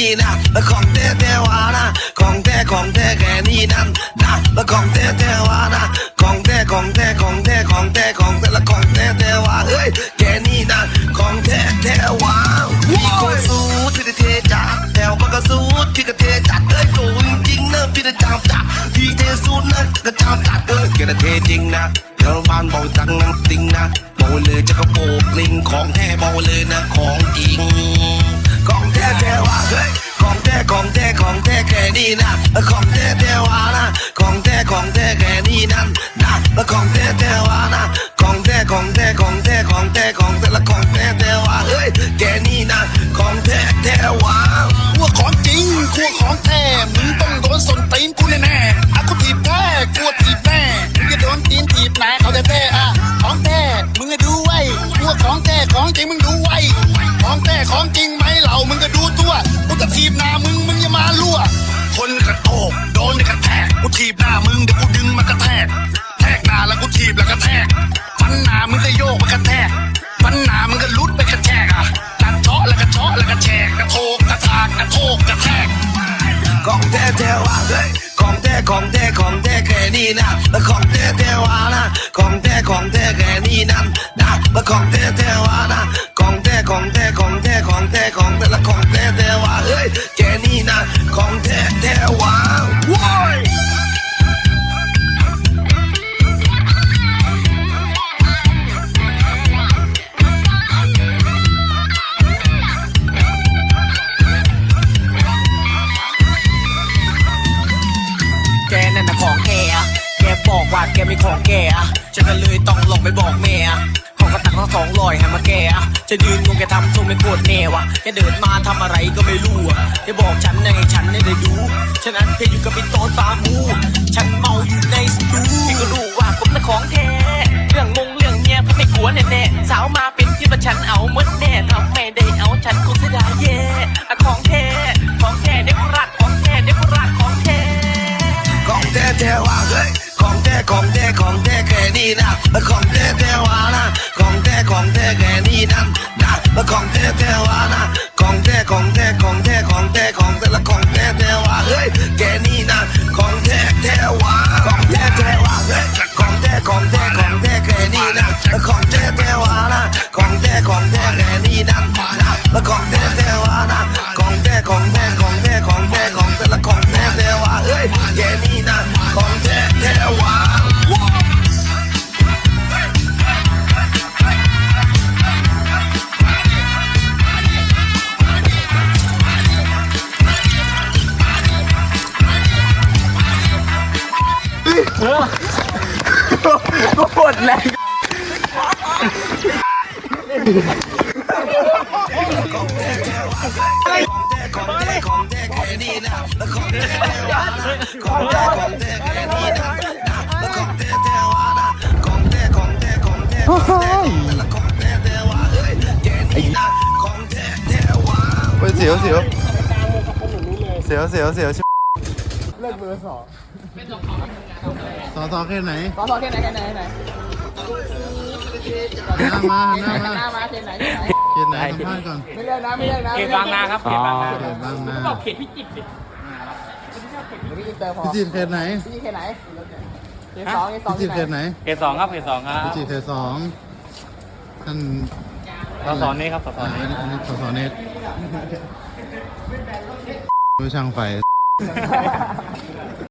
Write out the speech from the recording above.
นี่นะแล้วของแท้แท้วานะของแท้ของแท้แค่นี้นั่นนะแล้วของแท้แท้วานะของแท้ของแท้ของแท้ของแท้ของแท้และของแท้แท้วาเฮ้ยแค่นี้นะของแท้แท้วาโคตรสูดพี่เทจัดแถวบักกะสูดพี่ก็เทจัดเอ้ยโกงจริงนะพี่จะจามจัดพี่เทสูดนะก็จามจัดเอ้ยแกจะเทจริงนะแถวบ้านบอกจังนะติงนะบอกเลยจะกระโปงลิงของแท้บอกเลยนะของจริง ของแท้แท้ว่าเฮ้ยของแกไปกระแทกฟันหนามันก็ลุดไปกระแทกอะกระเจาะแล้วกระเจาะแล้วกระแชกกระโทกกระทากกระโทกกระแทกของแท้แท้ว่าเฮ้ยของแท้ของแท้ของแท้แค่นี้นะของแท้แท้ว่านะของแท้ของแท้แค่นี้นั่นนะของแท้แท้ว่านะ ม่ของแกอะฉันก็เลยต้องหลงไปบอกแม่อะของกระตักทั้งสองลอยให้มาแกอะจะยืนงงแกทำทรงไม่โกรธแน่วะแกเดินมาทำอะไรก็ไม่รู้อะแกบอกฉันให้ฉันได้ดูฉะนั้นแกอยู่กับไอ้โต๊ะตามูฉันเมาอยู่ในสตูพี่ก็รู้ว่าผมน่ะของแท้เรื่องมงเรื่องเมียผมไม่กลัวแน่ๆสาวมาเป็นที่ว่าฉันเอาหมดแน่ทำไม่ได้เอาฉันคงเสียดายแย่อะของแท้ของแท้เด็กรักของแท้เด็กรักของแท้ของแท้แท้ว่าเฮ้ย ของแท้ของแท้ของแท้แค่นี้นะของแท้แท้วานะของแท้ของแท้แค่นี้นั่นนะของแท้แท้วานะของแท้ของแท้ของแท้ งแท้แท้ว่าเฮ้ยแค่นี้นะของเสียวเสียวเสียวเสียวเสียวเลิกเบอร์สอง สอสอแค่ไหนขอขอแค่ไหนแค่ไหนแค่ไหนหน้ามาหน้าหมาน้ามาแค่ไหนแค่ไหนเขตไหนสัมภาษณ์ก่อนไม่เลือกนะไม่เลือกนะเขตบางนาครับเขตบางนาเขตบางนาบอกเขตพิจิตรดิพี่จิตเตอร์พอพิจิตรเขตไหนพี่แค่ไหนเขตสองเขตสองพิจิตรเขตไหนเขตสองครับเขตสองครับพิจิตรเขตสองท่านสสนี้ครับสสอ่านี้อันนี้สสเนตดูช่างไฟ